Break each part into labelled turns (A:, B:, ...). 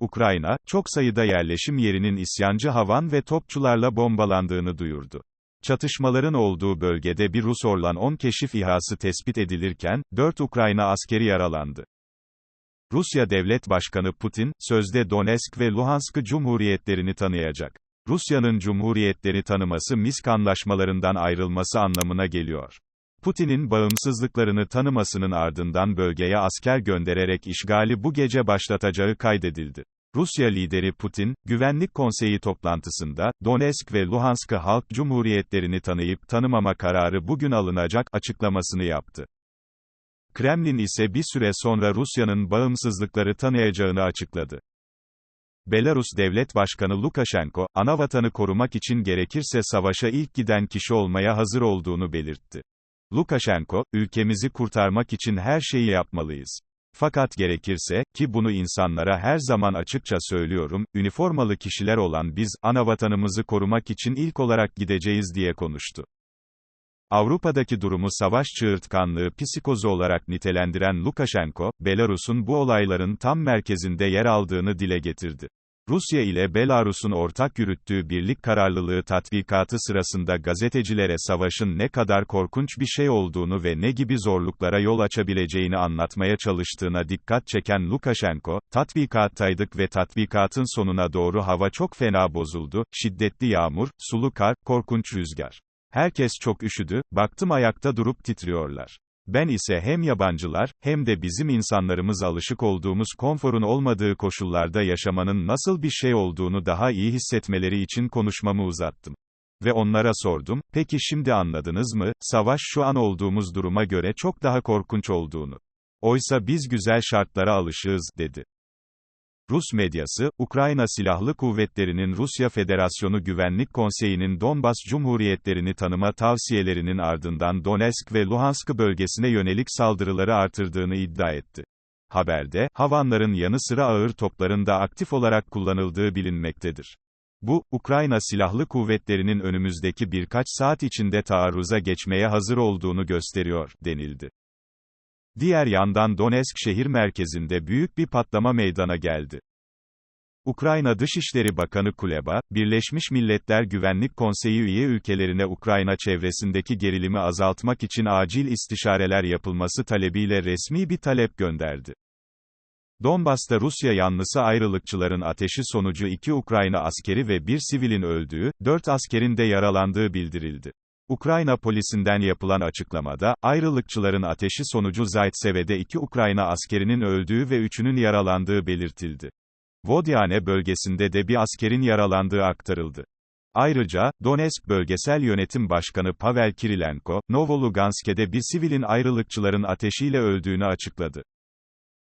A: Ukrayna, çok sayıda yerleşim yerinin isyancı havan ve topçularla bombalandığını duyurdu. Çatışmaların olduğu bölgede bir Rus Orlan 10 keşif İHA'sı tespit edilirken, 4 Ukrayna askeri yaralandı. Rusya Devlet Başkanı Putin, sözde Donetsk ve Luhansk cumhuriyetlerini tanıyacak. Rusya'nın cumhuriyetleri tanıması Minsk anlaşmalarından ayrılması anlamına geliyor. Putin'in bağımsızlıklarını tanımasının ardından bölgeye asker göndererek işgali bu gece başlatacağı kaydedildi. Rusya lideri Putin, Güvenlik Konseyi toplantısında, Donetsk ve Luhansk Halk Cumhuriyetlerini tanıyıp tanımama kararı bugün alınacak açıklamasını yaptı. Kremlin ise bir süre sonra Rusya'nın bağımsızlıkları tanıyacağını açıkladı. Belarus Devlet Başkanı Lukashenko, anavatanı korumak için gerekirse savaşa ilk giden kişi olmaya hazır olduğunu belirtti. Lukashenko, ülkemizi kurtarmak için her şeyi yapmalıyız. Fakat gerekirse, ki bunu insanlara her zaman açıkça söylüyorum, üniformalı kişiler olan biz, anavatanımızı korumak için ilk olarak gideceğiz diye konuştu. Avrupa'daki durumu savaş çığırtkanlığı psikozu olarak nitelendiren Lukashenko, Belarus'un bu olayların tam merkezinde yer aldığını dile getirdi. Rusya ile Belarus'un ortak yürüttüğü birlik kararlılığı tatbikatı sırasında gazetecilere savaşın ne kadar korkunç bir şey olduğunu ve ne gibi zorluklara yol açabileceğini anlatmaya çalıştığına dikkat çeken Lukashenko, tatbikattaydık ve tatbikatın sonuna doğru hava çok fena bozuldu, şiddetli yağmur, sulu kar, korkunç rüzgar. Herkes çok üşüdü, baktım ayakta durup titriyorlar. Ben ise hem yabancılar, hem de bizim insanlarımız alışık olduğumuz konforun olmadığı koşullarda yaşamanın nasıl bir şey olduğunu daha iyi hissetmeleri için konuşmamı uzattım. Ve onlara sordum, peki şimdi anladınız mı, savaş şu an olduğumuz duruma göre çok daha korkunç olduğunu. Oysa biz güzel şartlara alışığız, dedi. Rus medyası, Ukrayna Silahlı Kuvvetleri'nin Rusya Federasyonu Güvenlik Konseyi'nin Donbas Cumhuriyetlerini tanıma tavsiyelerinin ardından Donetsk ve Luhansk bölgesine yönelik saldırıları artırdığını iddia etti. Haberde, havanların yanı sıra ağır topların da aktif olarak kullanıldığı bilinmektedir. Bu, Ukrayna Silahlı Kuvvetleri'nin önümüzdeki birkaç saat içinde taarruza geçmeye hazır olduğunu gösteriyor, denildi. Diğer yandan Donetsk şehir merkezinde büyük bir patlama meydana geldi. Ukrayna Dışişleri Bakanı Kuleba, Birleşmiş Milletler Güvenlik Konseyi üye ülkelerine Ukrayna çevresindeki gerilimi azaltmak için acil istişareler yapılması talebiyle resmi bir talep gönderdi. Donbas'ta Rusya yanlısı ayrılıkçıların ateşi sonucu iki Ukrayna askeri ve bir sivilin öldüğü, dört askerin de yaralandığı bildirildi. Ukrayna polisinden yapılan açıklamada, ayrılıkçıların ateşi sonucu Zaitseve'de iki Ukrayna askerinin öldüğü ve üçünün yaralandığı belirtildi. Vodyane bölgesinde de bir askerin yaralandığı aktarıldı. Ayrıca, Donetsk Bölgesel Yönetim Başkanı Pavel Kirilenko, Novolugansk'de bir sivilin ayrılıkçıların ateşiyle öldüğünü açıkladı.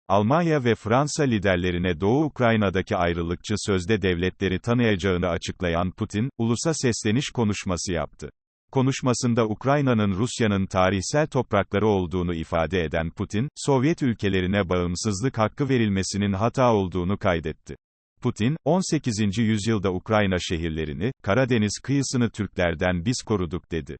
A: Almanya ve Fransa liderlerine Doğu Ukrayna'daki ayrılıkçı sözde devletleri tanıyacağını açıklayan Putin, ulusa sesleniş konuşması yaptı. Konuşmasında Ukrayna'nın Rusya'nın tarihsel toprakları olduğunu ifade eden Putin, Sovyet ülkelerine bağımsızlık hakkı verilmesinin hata olduğunu kaydetti. Putin, 18. yüzyılda Ukrayna şehirlerini, Karadeniz kıyısını Türklerden biz koruduk dedi.